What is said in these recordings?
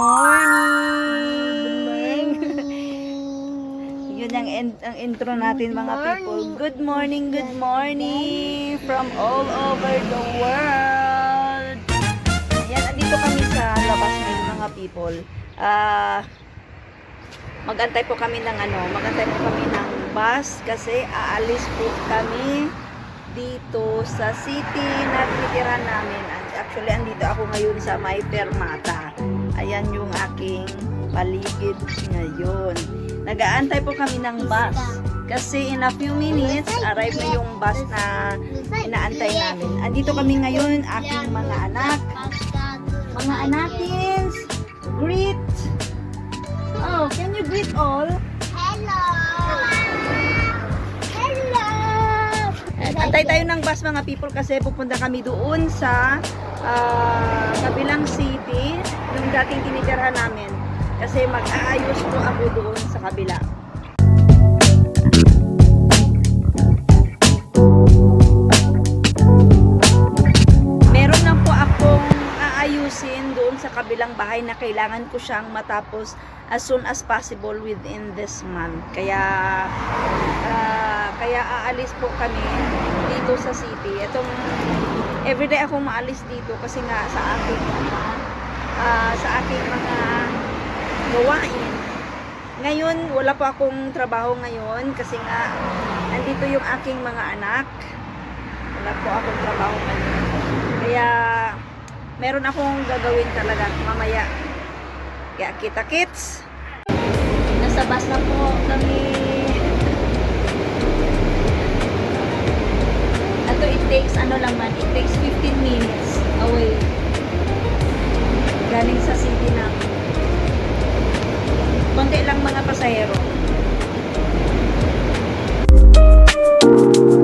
morning! Yun ang, en- ang intro natin mga people. Good morning, good morning from all over the world! Ayan, andito kami sa labas ngayon mga people. Ah... magantay po kami ng ano, magantay po kami ng bus kasi aalis po kami dito sa city na titirahan namin. Actually, andito ako ngayon sa May Permata. Ayan yung aking paligid ngayon. Nagaantay po kami ng bus. Kasi in a few minutes, arrive na yung bus na inaantay namin. Andito kami ngayon, aking mga anak. Mga anakins, greet. Oh, can you greet all? Hello! Hello! Antay tayo ng bus mga people kasi pupunta kami doon sa ah, kabilang city yung dating tinitirhan namin. Kasi mag-aayos po ako doon sa kabila. Kabilang bahay na kailangan ko siyang matapos as soon as possible within this month. Kaya ah, kaya aalis po kami dito sa city. Itong everyday akong maalis dito kasi nga sa aking ah, sa aking mga gawain. Ngayon, wala po akong trabaho ngayon kasi nga andito yung aking mga anak. Wala po akong trabaho ngayon. Kaya meron akong gagawin talaga mamaya. Kaya kita kits. Nasa bus na po kami. Ato it takes ano lang it takes 15 minutes away. Galing sa city na. Konti lang mga pasahero. Puro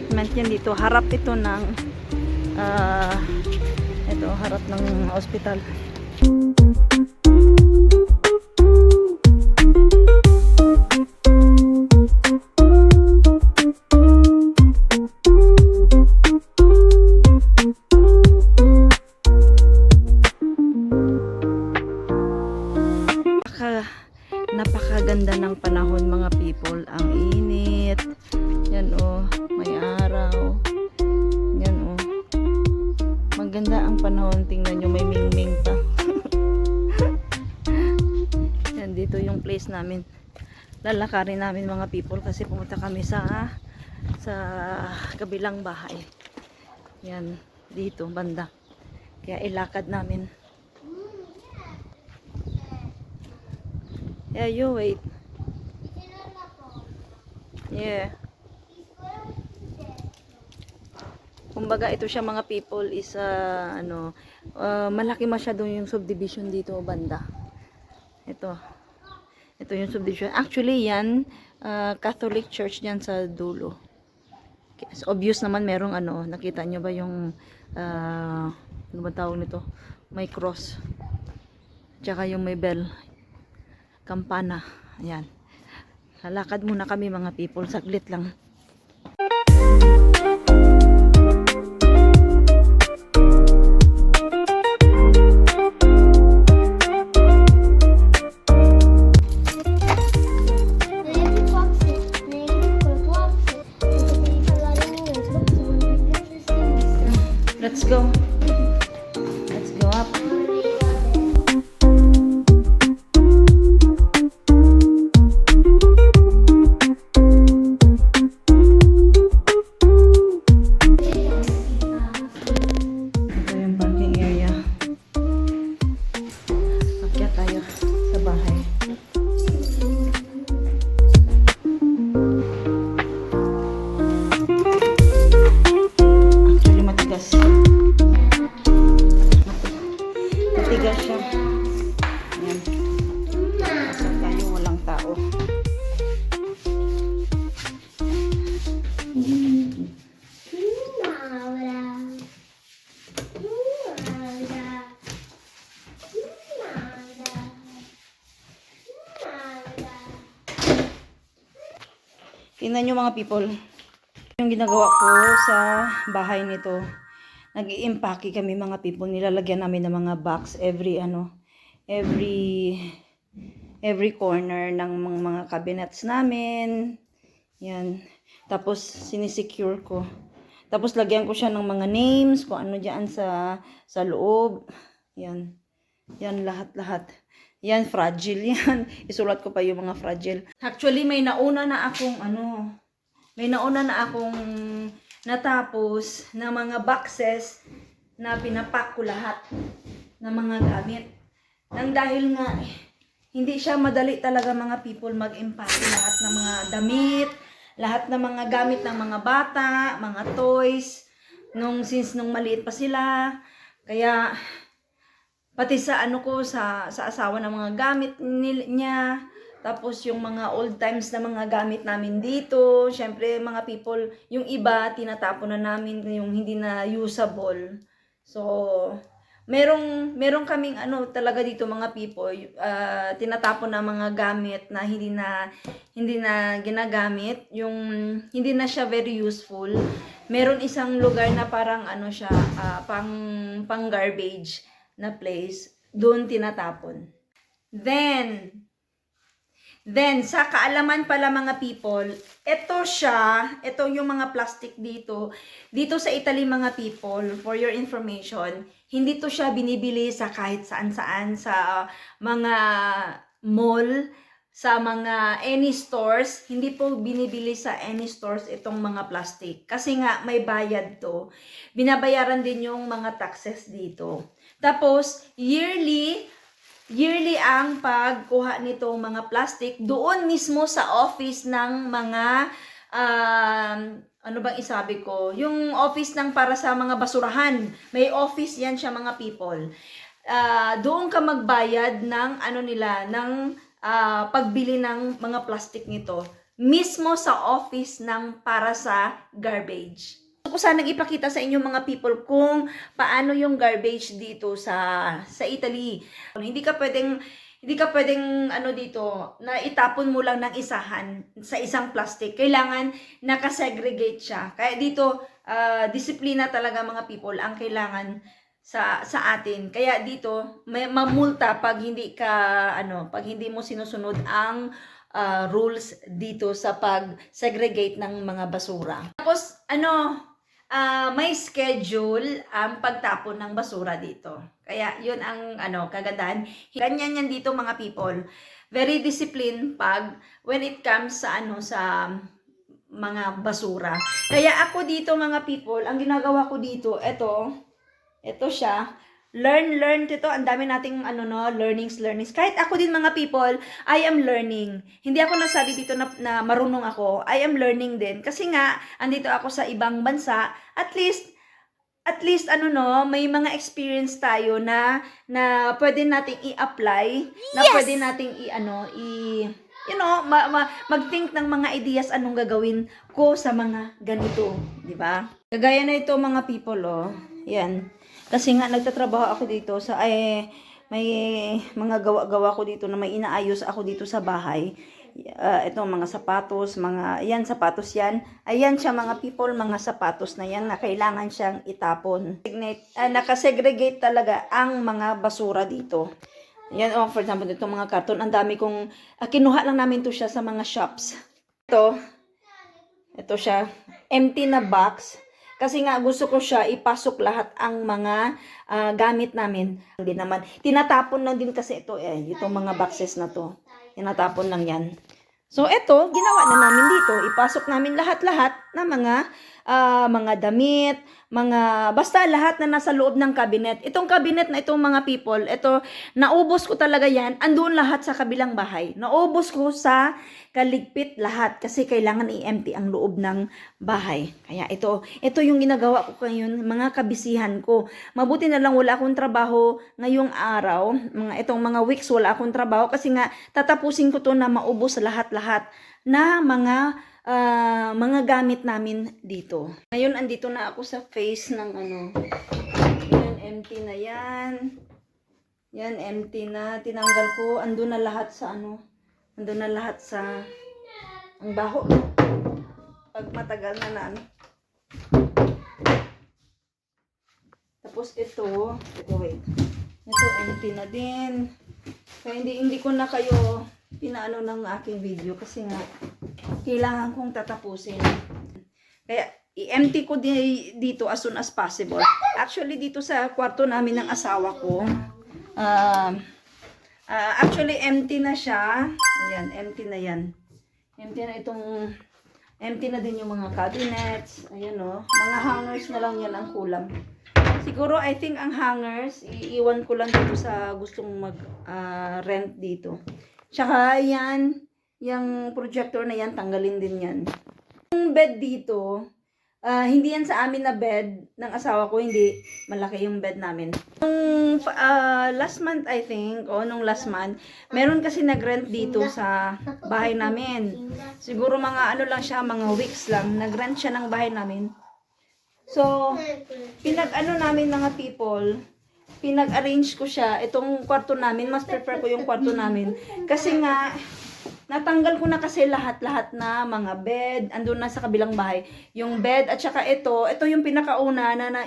apartment yan dito. Harap ito ng ah, ito, harap ng hospital. Mga people. Ang init. Yan oh, may araw. Yan oh. Maganda ang panahon. Tingnan nyo, may mingming pa. Yan, dito yung place namin. Lalakarin namin mga people kasi pumunta kami sa sa kabilang bahay. Yan, dito, banda. Kaya ilakad namin. Yeah, you wait. Yeah. Kumbaga ito siya mga people is ah, ano ah, malaki masyado yung subdivision dito banda. Ito. Ito yung subdivision. Actually yan ah, Catholic Church diyan sa dulo. So obvious naman merong ano, nakita nyo ba yung ah, ano ba tawag nito? May cross. Tsaka yung may bell. Kampana. Ayan. Lalakad muna kami mga people. Saglit lang. Tingnan nyo mga people. Yung ginagawa ko sa bahay nito. nag iimpake kami mga people. Nilalagyan namin ng mga box every ano, every every corner ng mga, cabinets namin. Yan. Tapos sinisecure ko. Tapos lagyan ko siya ng mga names, kung ano diyan sa sa loob. Yan. Yan lahat-lahat. Yan, fragile yan. Isulat ko pa yung mga fragile. Actually, may nauna na akong ano, may nauna na akong natapos na mga boxes na pinapak ko lahat ng mga gamit. Nang dahil nga, hindi siya madali talaga mga people mag-empake lahat ng mga damit, lahat ng mga gamit ng mga bata, mga toys, nung since nung maliit pa sila. Kaya, pati sa ano ko, sa, sa asawa ng mga gamit niya, tapos yung mga old times na mga gamit namin dito, syempre mga people, yung iba, tinatapon na namin yung hindi na usable. So, merong merong kaming ano talaga dito mga people, ah, tinatapon na mga gamit na hindi na hindi na ginagamit, yung hindi na siya very useful. Meron isang lugar na parang ano siya, ah, pang pang garbage na place, doon tinatapon. Then, Then, sa kaalaman pala mga people, ito siya, ito yung mga plastic dito. Dito sa Italy mga people, for your information, hindi to siya binibili sa kahit saan-saan, sa mga mall, sa mga any stores, hindi po binibili sa any stores itong mga plastic. Kasi nga, may bayad to. Binabayaran din yung mga taxes dito. Tapos, yearly, yearly ang pagkuha nitong mga plastic doon mismo sa office ng mga um, ano bang isabi ko, yung office ng para sa mga basurahan. May office yan siya mga people. Ah, doon ka magbayad ng ano nila, ng ah, pagbili ng mga plastic nito mismo sa office ng para sa garbage. Gusto ko sanang ipakita sa inyo mga people kung paano yung garbage dito sa sa Italy. Hindi ka pwedeng hindi ka pwedeng ano dito na itapon mo lang ng isahan sa isang plastic. Kailangan nakasegregate siya. Kaya dito ah, disiplina talaga mga people ang kailangan sa sa atin. Kaya dito may mamulta pag hindi ka ano, pag hindi mo sinusunod ang ah, rules dito sa pag-segregate ng mga basura. Tapos ano, ah, may schedule ang pagtapon ng basura dito. Kaya yun ang ano, kagandahan. Ganyan yan dito mga people. Very disciplined pag when it comes sa ano sa mga basura. Kaya ako dito mga people, ang ginagawa ko dito, eto, eto siya. Learn, learn dito. Ang dami nating ano no, learnings, learnings. Kahit ako din mga people, I am learning. Hindi ako nasabi dito na, na marunong ako. I am learning din. Kasi nga, andito ako sa ibang bansa. At least, at least ano no, may mga experience tayo na na pwede nating i-apply, na pwede nating i ano, i you know, ma, ma, mag-think ng mga ideas anong gagawin ko sa mga ganito, di ba? Kagaya na ito mga people oh. Yan. Kasi nga nagtatrabaho ako dito sa ay may mga gawa-gawa ko dito na may inaayos ako dito sa bahay. Uh, ito mga sapatos, mga yan sapatos yan. Ayan siya mga people, mga sapatos na yan na kailangan siyang itapon. Uh, nakasegregate talaga ang mga basura dito. Yan oh, for example, itong mga karton, ang dami kong ah, kinuha lang namin to siya sa mga shops. Ito, ito siya, empty na box. Kasi nga gusto ko siya ipasok lahat ang mga ah, gamit namin. Hindi naman, tinatapon lang din kasi ito eh, itong mga boxes na to. Tinatapon lang yan. So ito, ginawa na namin dito. Ipasok namin lahat-lahat na mga ah, mga damit, mga basta lahat na nasa loob ng cabinet. Itong cabinet na itong mga people, ito naubos ko talaga 'yan. Andoon lahat sa kabilang bahay. Naubos ko sa kaligpit lahat kasi kailangan i-empty ang loob ng bahay. Kaya ito, ito yung ginagawa ko ngayon, mga kabisihan ko. Mabuti na lang wala akong trabaho ngayong araw. Mga itong mga weeks wala akong trabaho kasi nga tatapusin ko to na maubos lahat-lahat na mga ah, mga gamit namin dito. Ngayon, andito na ako sa face ng ano. Yan, empty na yan. Yan, empty na. Tinanggal ko. Ando na lahat sa ano. Ando na lahat sa... Ang baho. pag matagal na na ano. Tapos ito, ito wait. Ito empty na din. Kaya hindi, hindi ko na kayo pinaano ng aking video kasi nga kailangan kong tatapusin. Kaya i-empty ko di, dito as soon as possible. Actually dito sa kwarto namin ng asawa ko, um, ah, actually empty na siya. Ayan, empty na yan. Empty na itong empty na din yung mga cabinets. Ayan o. Mga hangers na lang yan ang kulang. Siguro, I think ang hangers, iiwan ko lang dito sa gustong mag-rent dito. Tsaka, yan, yung projector na yan, tanggalin din yan. Yung bed dito, ah, hindi yan sa amin na bed ng asawa ko, hindi. Malaki yung bed namin. Nung ah, last month, I think, o nung last month, meron kasi nag-rent dito sa bahay namin. Siguro mga ano lang siya, mga weeks lang. Nag-rent siya ng bahay namin. So, pinag-ano namin mga people, pinag-arrange ko siya. Itong kwarto namin, mas prefer ko yung kwarto namin. Kasi nga, natanggal ko na kasi lahat-lahat na mga bed, andun na sa kabilang bahay. Yung bed at saka ito, ito yung pinakauna na na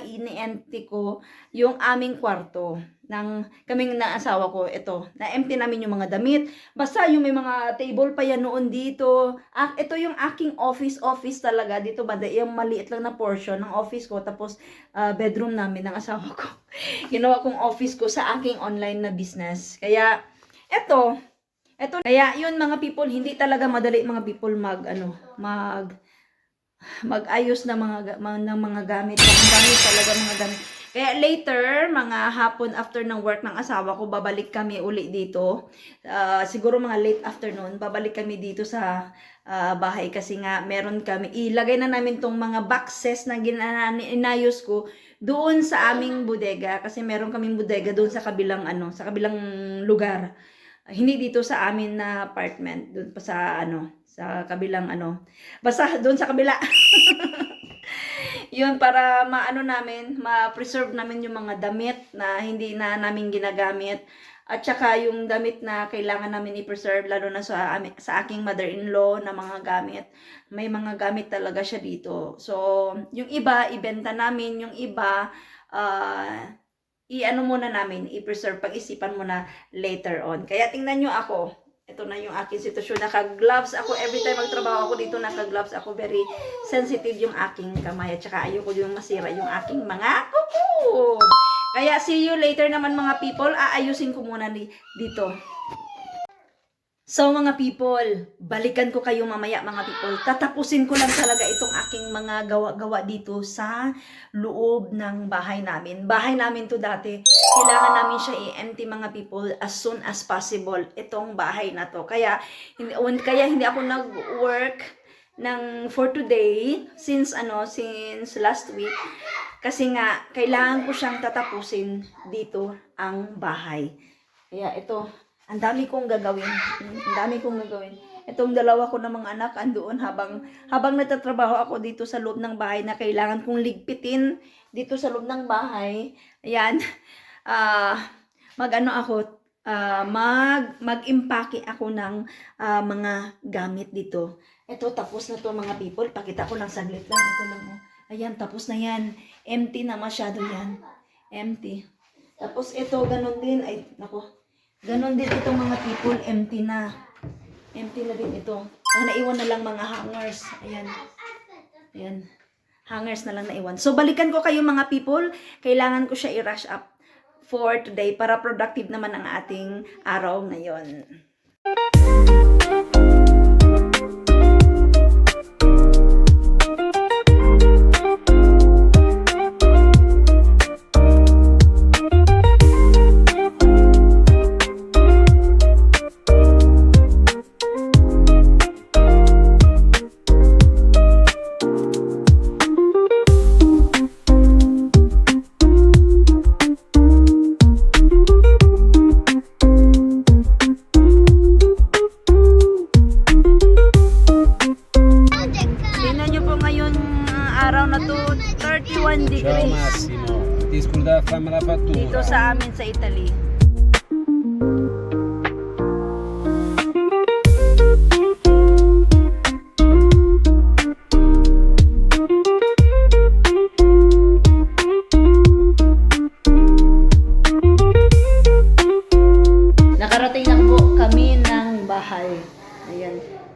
ko, yung aming kwarto ng kaming na asawa ko, ito, na-empty namin yung mga damit. Basta yung may mga table pa yan noon dito. Ah, ito yung aking office-office talaga. Dito ba, yung maliit lang na portion ng office ko. Tapos, ah, bedroom namin ng asawa ko. Ginawa kong office ko sa aking online na business. Kaya, eto, eto, kaya yun mga people, hindi talaga madali mga people mag, ano, mag, mag-ayos ga- mga- ng mga gamit. Ang gamit talaga mga gamit. Kaya later, mga hapon after ng work ng asawa ko, babalik kami uli dito. Ah, siguro mga late afternoon, babalik kami dito sa ah, bahay kasi nga meron kami. Ilagay na namin tong mga boxes na gina- inayos ko doon sa aming bodega kasi meron kaming bodega doon sa kabilang ano, sa kabilang lugar. Hindi dito sa amin na apartment, doon pa sa ano, sa kabilang ano. Basta doon sa kabila. yun para maano namin, ma-preserve namin yung mga damit na hindi na namin ginagamit at saka yung damit na kailangan namin i-preserve lalo na sa sa aking mother-in-law na mga gamit. May mga gamit talaga siya dito. So, yung iba ibenta namin, yung iba ah, i-ano muna namin, i-preserve pag-isipan muna later on. Kaya tingnan nyo ako. Ito na yung aking sitwasyon. Naka-gloves ako. Every time magtrabaho ako dito, naka-gloves ako. Very sensitive yung aking kamay. At saka ayoko yung masira yung aking mga kuko. Kaya see you later naman mga people. Aayusin ko muna di- dito. So mga people, balikan ko kayo mamaya mga people. Tatapusin ko lang talaga itong aking mga gawa-gawa dito sa loob ng bahay namin. Bahay namin to dati. Kailangan namin siya i-empty mga people as soon as possible itong bahay na to. Kaya hindi, kaya hindi ako nag-work ng for today since ano since last week kasi nga kailangan ko siyang tatapusin dito ang bahay. Kaya ito, ang dami kong gagawin. Ang dami kong gagawin. Itong dalawa ko namang anak andoon habang habang nagtatrabaho ako dito sa loob ng bahay na kailangan kong ligpitin dito sa loob ng bahay. Ayan. Ah, mag-ano ako, ah, mag mag-impake ako ng ah, mga gamit dito. Ito tapos na to mga people. Pakita ko lang saglit lang. Ito lang oh. Ayan, tapos na yan. Empty na masyado yan. Empty. Tapos ito, ganun din. Ay, nako. Ganon din itong mga people, empty na. Empty na din ito. Ang naiwan na lang mga hangers. Ayan. Ayan. Hangers na lang naiwan. So, balikan ko kayo mga people. Kailangan ko siya i-rush up for today para productive naman ang ating araw ngayon. Tingnan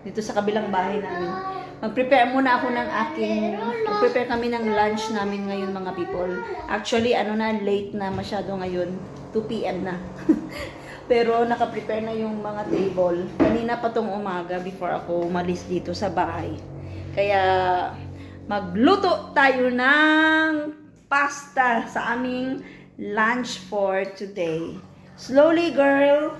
dito sa kabilang bahay namin. Mag-prepare muna ako ng aking, mag-prepare kami ng lunch namin ngayon mga people. Actually, ano na, late na masyado ngayon. 2 p.m. na. Pero naka-prepare na yung mga table. Kanina pa tong umaga before ako umalis dito sa bahay. Kaya magluto tayo ng pasta sa aming lunch for today. Slowly, girl.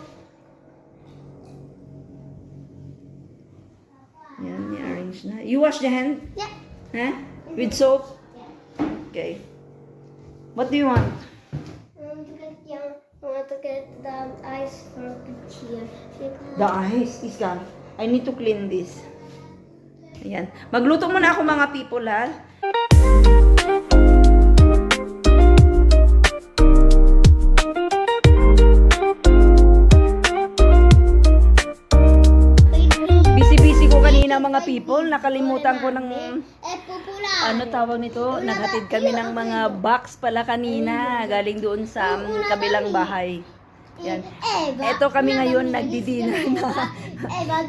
Ni-arrange na. You wash the hand? Yeah. Huh? With soap? Okay. What do you want? I want to get young. I want to get the ice for here. Because The ice is gone. I need to clean this. Ayan. Magluto muna ako mga people ha. Kanina mga people. Nakalimutan ko ng ano tawag nito? Naghatid kami ng mga box pala kanina. Galing doon sa kabilang bahay. Yan. Eto kami ngayon nagdi-dinner na.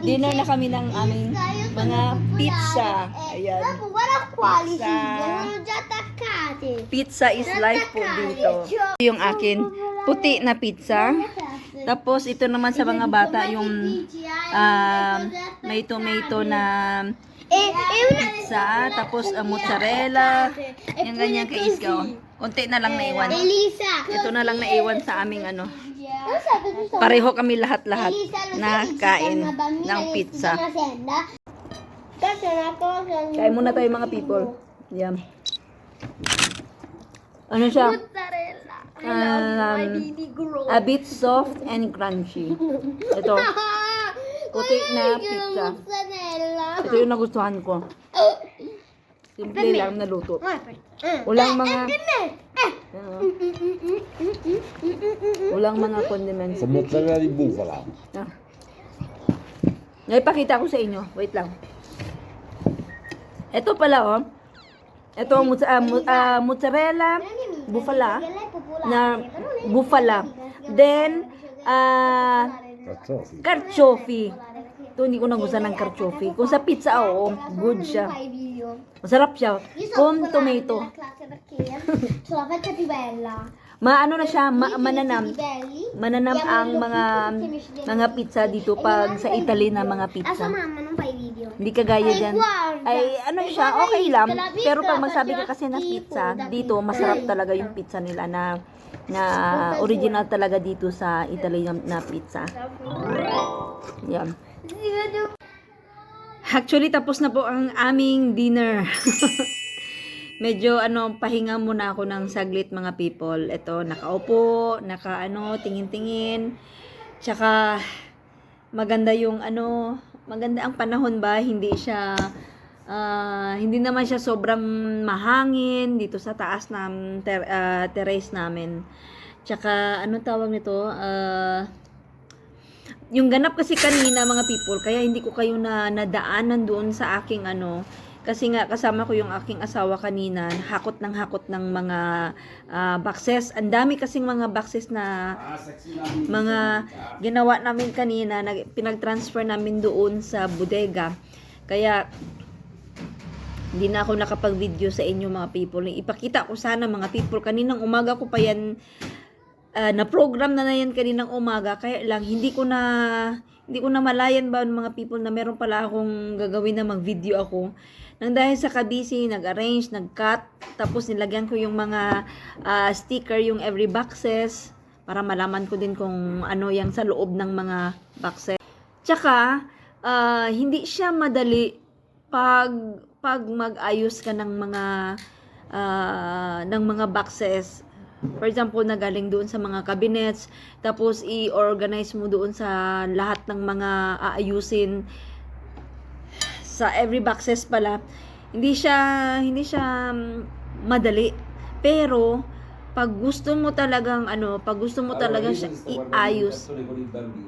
Dinner na kami ng aming mga pizza. Ayan. Pizza. Pizza is life po dito. Yung akin, puti na pizza. Tapos ito naman sa mga bata yung um, may tomato na Eh, eh, pizza, tapos uh, mozzarella, yung ganyan kay Isgaw. Konti na lang naiwan. Ito na lang naiwan sa aming ano. Sa... Pareho kami lahat-lahat na kain ng pizza. Kain muna tayo mga people. Yan. Ano siya? Mozzarella. Um, a bit soft and crunchy. Ito. Puti na pizza. Ito yung nagustuhan ko. Simple lang na luto. Eh, Walang mga eh. ano, walang mga condiments. Con mozzarella di bufala. Ah. Naipakita ko sa inyo. Wait lang. Ito pala oh. Ito mo- ah, mozzarella, bufala, na bufala. Then, ah, Carciofi. carciofi. Ito hindi ko nagustuhan ng carciofi. Kung sa pizza, oo, good siya. Masarap siya. Con tomato. Sono la faccia più bella. Maano na siya, ma- mananam. Mananam ang mga mga pizza dito pag sa Italy na mga pizza. fa i video. Hindi kagaya dyan. Ay, ano siya, okay lang. Pero pag magsabi ka kasi na schifo pizza, dito, masarap talaga yung pizza nila na na original talaga dito sa Italy na pizza. Yan. Actually, tapos na po ang aming dinner. Medyo ano, pahinga muna ako ng saglit mga people. Ito, nakaupo, naka ano, tingin-tingin. Tsaka, maganda yung ano, maganda ang panahon ba, hindi siya, ah, hindi naman siya sobrang mahangin dito sa taas ng ter, ah, terrace namin. Tsaka, ano tawag nito, ah, yung ganap kasi kanina mga people, kaya hindi ko kayo na nadaanan doon sa aking ano, kasi nga kasama ko yung aking asawa kanina, hakot ng hakot ng mga ah, boxes. Ang dami kasing mga boxes na mga ginawa namin kanina, nag, pinag-transfer namin doon sa bodega. Kaya hindi na ako nakapag-video sa inyo mga people. Ipakita ko sana mga people. Kaninang umaga ko pa yan ah, na-program na na yan kaninang umaga. Kaya lang, hindi ko na hindi ko na malayan ba mga people na meron pala akong gagawin na mag-video ako. Nang dahil sa kabisi, nag-arrange, nag-cut, tapos nilagyan ko yung mga ah, sticker, yung every boxes, para malaman ko din kung ano yung sa loob ng mga boxes. Tsaka, ah, hindi siya madali pag pag mag-ayos ka ng mga ah, ng mga boxes. For example, na galing doon sa mga cabinets, tapos i-organize mo doon sa lahat ng mga aayusin sa every boxes pala. Hindi siya hindi siya mm, madali. Pero pag gusto mo talagang ano, pag gusto mo talagang siya iayos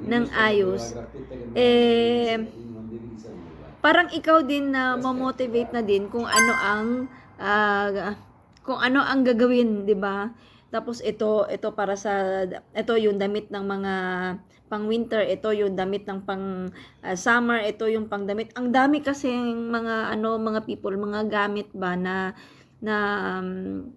ng ayos, eh, parang ikaw din na mamotivate na din kung ano ang ah, kung ano ang gagawin, 'di ba? Tapos ito, ito para sa, ito yung damit ng mga pang winter, ito yung damit ng pang ah, summer, ito yung pang damit. Ang dami kasi mga ano, mga people, mga gamit ba na na um,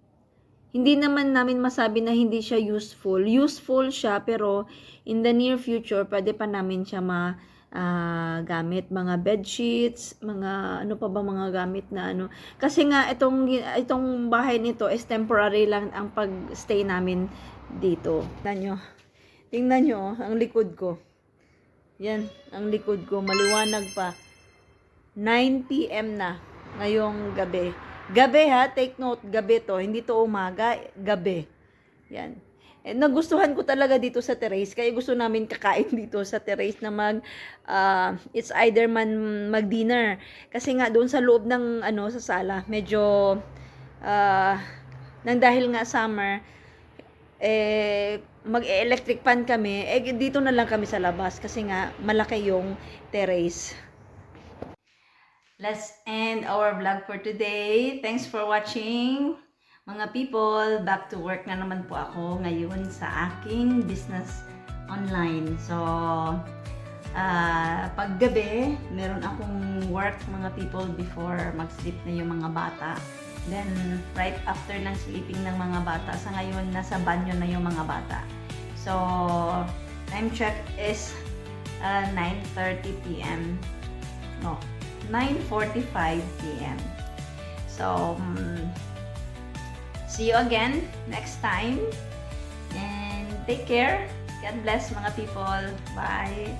hindi naman namin masabi na hindi siya useful. Useful siya pero in the near future pwede pa namin siya ma ah, gamit mga bed sheets, mga ano pa ba mga gamit na ano. Kasi nga itong itong bahay nito is temporary lang ang pag-stay namin dito. Tingnan nyo. Tingnan nyo oh, ang likod ko. Yan, ang likod ko maliwanag pa. 9 PM na ngayong gabi. Gabi ha, take note, gabi to. Hindi to umaga, gabi. Yan. Eh, nagustuhan ko talaga dito sa terrace. Kaya gusto namin kakain dito sa terrace na mag, ah, it's either man mag-dinner. Kasi nga doon sa loob ng, ano, sa sala, medyo, ah, nang dahil nga summer, eh, mag-electric pan kami, eh, dito na lang kami sa labas. Kasi nga, malaki yung terrace. Let's end our vlog for today. Thanks for watching. Mga people, back to work na naman po ako ngayon sa aking business online. So, ah paggabi, meron akong work mga people before mag-sleep na yung mga bata. Then, right after ng sleeping ng mga bata, sa ngayon, nasa banyo na yung mga bata. So, time check is uh, 9.30 p.m. No, 9.45 p.m. So, mm, see you again next time. And take care. God bless mga people. Bye.